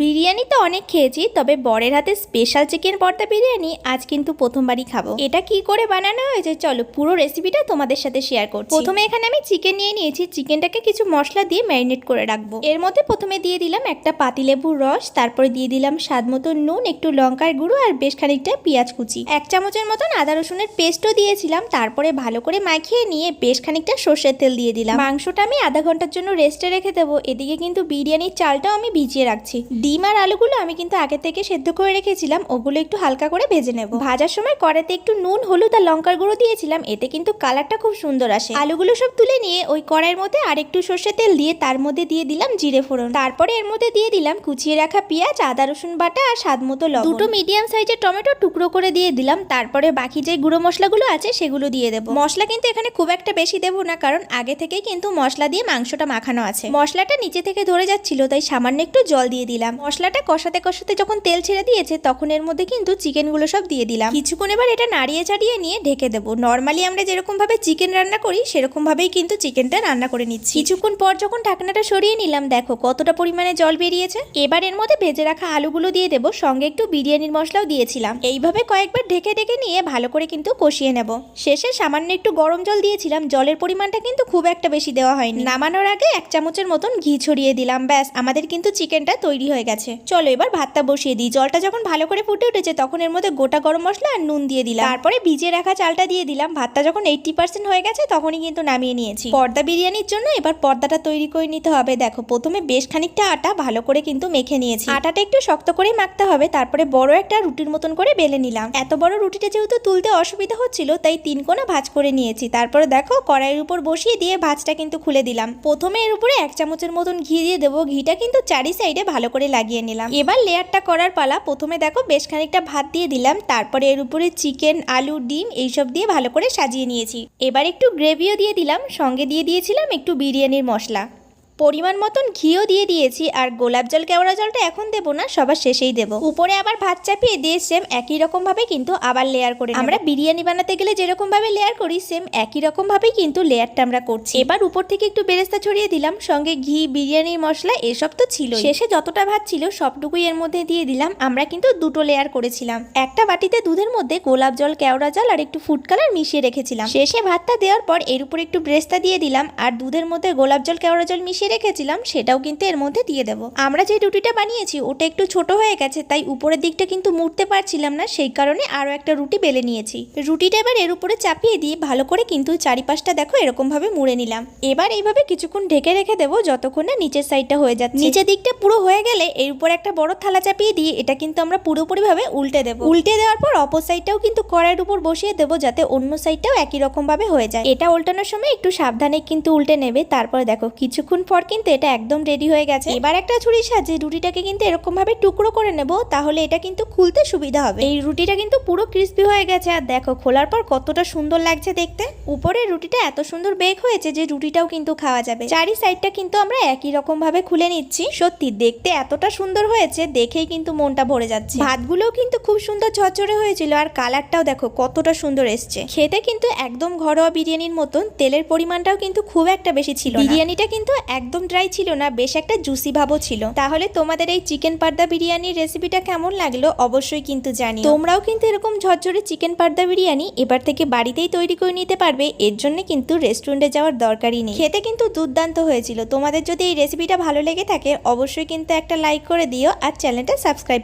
বিরিয়ানি তো অনেক খেয়েছি, তবে বরের হাতে স্পেশাল চিকেন পর্দা বিরিয়ানি আজ কিন্তু প্রথমবারই খাব। এটা কি করে বানানো হয়েছে? চলো পুরো রেসিপিটা তোমাদের সাথে শেয়ার করছি। প্রথমে এখানে আমি চিকেন নিয়ে নিয়েছি। চিকেনটাকে কিছু মশলা দিয়ে ম্যারিনেট করে রাখব। এর মধ্যে প্রথমে দিয়ে দিলাম একটা পাতিলেবুর রস, তারপরে দিয়ে দিলাম স্বাদ মতো নুন, একটু লঙ্কার গুঁড়ো আর বেশ খানিকটা পেঁয়াজ কুচি। এক চামচের মতন আদা রসুনের পেস্টও দিয়েছিলাম, তারপরে ভালো করে মাখিয়ে নিয়ে বেশ খানিকটা সর্ষের তেল দিয়ে দিলাম। মাংসটা আমি আধা ঘণ্টার জন্য রেস্টে রেখে দেবো। এদিকে কিন্তু বিরিয়ানির চালটাও আমি ভিজিয়ে রাখছি। ডিম আর আলুগুলো আমি কিন্তু আগে থেকে সেদ্ধ করে রেখেছিলাম, ওগুলো একটু হালকা করে ভেজে নেব। ভাজার সময় কড়াতে একটু নুন, হলুদ আর লঙ্কার গুঁড়ো দিয়েছিলাম, এতে কিন্তু কালারটা খুব সুন্দর আসে। আলুগুলো সব তুলে নিয়ে ওই কড়াইয়ের মধ্যে আর একটু সর্ষে তেল দিয়ে তার মধ্যে দিয়ে দিলাম জিরে ফোড়ন। তারপরে এর মধ্যে দিয়ে দিলাম কুচিয়ে রাখা পেঁয়াজ, আদা, রসুন বাটা আর স্বাদ মতো লবণ। দুটো মিডিয়াম সাইজের টমেটো টুকরো করে দিয়ে দিলাম, তারপরে বাকি যে গুঁড়ো মশলাগুলো আছে সেগুলো দিয়ে দেবো। মশলা কিন্তু এখানে খুব একটা বেশি দেবো না, কারণ আগে থেকেই কিন্তু মশলা দিয়ে মাংসটা মাখানো আছে। মশলাটা নিচে থেকে ধরে যাচ্ছিল, তাই সামান্য একটু জল দিয়ে দিলাম। মশলাটা কষাতে কষাতে যখন তেল ছেড়ে দিয়েছে, তখন এর মধ্যে কিন্তু চিকেনগুলো সব দিয়ে দিলাম। কিছুক্ষণ এবার এটা নাড়িয়ে চাড়িয়ে নিয়ে ঢেকে দেবো। নর্মালি আমরা যেরকম ভাবে চিকেন রান্না করি সেরকম ভাবেই কিন্তু চিকেনটা রান্না করে নিচ্ছি। কিছুক্ষণ পর যখন ঢাকনাটা সরিয়ে নিলাম, দেখো কতটা পরিমাণে জল বেরিয়েছে। এবার এর মধ্যে ভেজে রাখা আলুগুলো দিয়ে দেবো, সঙ্গে একটু বিরিয়ানির মশলাও দিয়েছিলাম। এইভাবে কয়েকবার ঢেকে ঢেকে নিয়ে ভালো করে কিন্তু কষিয়ে নেব। শেষে সামান্য একটু গরম জল দিয়েছিলাম, জলের পরিমাণটা কিন্তু খুব একটা বেশি দেওয়া হয়নি। নামানোর আগে এক চামচের মতন ঘি ছড়িয়ে দিলাম, ব্যাস। আমাদের কিন্তু চিকেনটা তৈরি হয়ে গেছে। চলো এবার ভাতটা বসিয়ে দিই। জলটা যখন ভালো করে ফুটে উঠেছে, তখন এর মধ্যে গোটা গরম মশলা আর নুন দিয়ে দিলাম। তারপরে ভিজে রাখা চালটা দিয়ে দিলাম। ভাতটা যখন এইটটি পার্সেন্ট হয়ে গেছে, তখনই কিন্তু নামিয়ে নিয়েছি। পর্দা বিরিয়ানির জন্য এবার পর্দাটা তৈরি করে নিতে হবে। দেখো, প্রথমে বেশ খানিকটা আটা ভালো করে কিন্তু মেখে নিয়েছি। আটাটা একটু শক্ত করে মাখতে হবে। তারপরে বড় একটা রুটির মতন করে বেলে নিলাম। এত বড় রুটিটা যেহেতু তুলতে অসুবিধা হচ্ছিল, তাই তিন কোনা ভাঁজ করে নিয়েছি। তারপরে দেখো, কড়াইয়ের উপর বসিয়ে দিয়ে ভাজটা কিন্তু খুলে দিলাম। প্রথমে এর উপরে এক চামচের মতন ঘি দিয়ে দেবো। ঘিটা কিন্তু চারি সাইডে ভালো করে লাগিয়ে নিলাম। এবার লেয়ারটা করার পালা প্রথমে দেখো বেশ খানিকটা ভাত দিয়ে দিলাম, তারপরে এর উপরে চিকেন, আলু, ডিম এইসব দিয়ে ভালো করে সাজিয়ে নিয়েছি। এবার একটু গ্রেভিও দিয়ে দিলাম, সঙ্গে দিয়ে দিয়েছিলাম একটু বিরিয়ানির মশলা। পরিমাণ মতন ঘিও দিয়ে দিয়েছি আর গোলাপ জল, কেওড়া জলটা এখন দেবো না, সবার শেষেই দেবো। উপরে আবার ভাত চাপিয়ে দিয়ে সেম একই রকম ভাবে কিন্তু আবার লেয়ার করে আমরা বিরিয়ানি বানাতে গেলে যেরকম ভাবে লেয়ার করি সেম একই রকম ভাবেই কিন্তু লেয়ারটা আমরা করছি। এবার উপর থেকে একটু বেরেস্তা ছড়িয়ে দিলাম, সঙ্গে ঘি বিরিয়ানির মশলা, এসব তো ছিল শেষে যতটা ভাত ছিল সবটুকুই এর মধ্যে দিয়ে দিলাম, আমরা কিন্তু দুটো লেয়ার করেছিলাম। একটা বাটিতে দুধের মধ্যে গোলাপ জল, কেওড়া জল আর একটু ফুড কালার মিশিয়ে রেখেছিলাম। শেষে ভাতটা দেওয়ার পর এর উপর একটু ব্রেস্তা দিয়ে দিলাম, আর দুধের মধ্যে গোলাপ জল, কেওড়া জল মিশিয়ে রেখেছিলাম, সেটাও কিন্তু এর মধ্যে দিয়ে দেবো। আমরা যে রুটিটা বানিয়েছি, ওটা একটু ছোট হয়ে গেছে, তাই উপরের দিকটা কিন্তু মুড়তে পারছিলাম না, সেই কারণে আরও একটা রুটি বেলে নিয়েছি। রুটিটা এবার এর উপরে চাপিয়ে দিয়ে ভালো করে কিন্তু চারিপাশটা দেখো এরকম ভাবে মুড়ে নিলাম। এবার এইভাবে কিছুক্ষণ ঢেকে রেখে দেবো, যতক্ষণ না নিচের সাইডটা হয়ে যাচ্ছে। নিচের দিকটা পুরো হয়ে গেলে এর উপর একটা বড় থালা চাপিয়ে দিয়ে এটা কিন্তু আমরা পুরোপুরি ভাবে উল্টে দেবো। উল্টে দেওয়ার পর অপর সাইডটাও কিন্তু কড়াইয়ের উপর বসিয়ে দেবো, যাতে অন্য সাইডটাও একই রকম ভাবে হয়ে যায়। এটা উল্টানোর সময় একটু সাবধানে কিন্তু উল্টে নেবে। তারপরে দেখো, কিছুক্ষণ পর কিন্তু এটা একদম রেডি হয়ে গেছে। এবার একটা ছুরির সাহায্যে রুটিটাকে কিন্তু এরকম ভাবে টুকরো করে নেব তাহলে এটা কিন্তু খুলতে সুবিধা হবে। এই রুটিটা কিন্তু পুরো ক্রিস্পি হয়ে গেছে আর দেখো খোলার পর কতটা সুন্দর লাগছে দেখতে। উপরের রুটিটা এত সুন্দর বেক হয়েছে যে রুটিটাও কিন্তু খাওয়া যাবে। চারি সাইডটা কিন্তু আমরা একই রকম ভাবে খুলে নিচ্ছি। সত্যি দেখতে এতটা সুন্দর হয়েছে দেখেই কিন্তু মনটা ভরে যাচ্ছে। ভাতগুলোও কিন্তু খুব সুন্দর ঝরঝরে হয়েছিল আর কালারটাও দেখো কতটা সুন্দর এসছে। খেতে কিন্তু একদম ঘরোয়া বিরিয়ানির মতন তেলের পরিমাণটাও কিন্তু খুব একটা বেশি ছিল বিরিয়ানিটা কিন্তু একদম ড্রাই ছিল না, বেশ একটা জুসি ভাবও ছিল। তাহলে তোমাদের এই চিকেন পার্দা বিরিয়ানির রেসিপিটা কেমন লাগল? অবশ্যই কিন্তু জানি তোমরাও কিন্তু এরকম ঝরঝরে চিকেন পার্দা বিরিয়ানি এবার থেকে বাড়িতেই তৈরি করে নিতে পারবে। এর জন্য কিন্তু রেস্টুরেন্টে যাওয়ার দরকারই নেই। খেতে কিন্তু দুর্দান্ত হয়েছিল। তোমাদের যদি এই রেসিপিটা ভালো লেগে থাকে, অবশ্যই কিন্তু একটা লাইক করে দিও আর চ্যানেলটা সাবস্ক্রাইব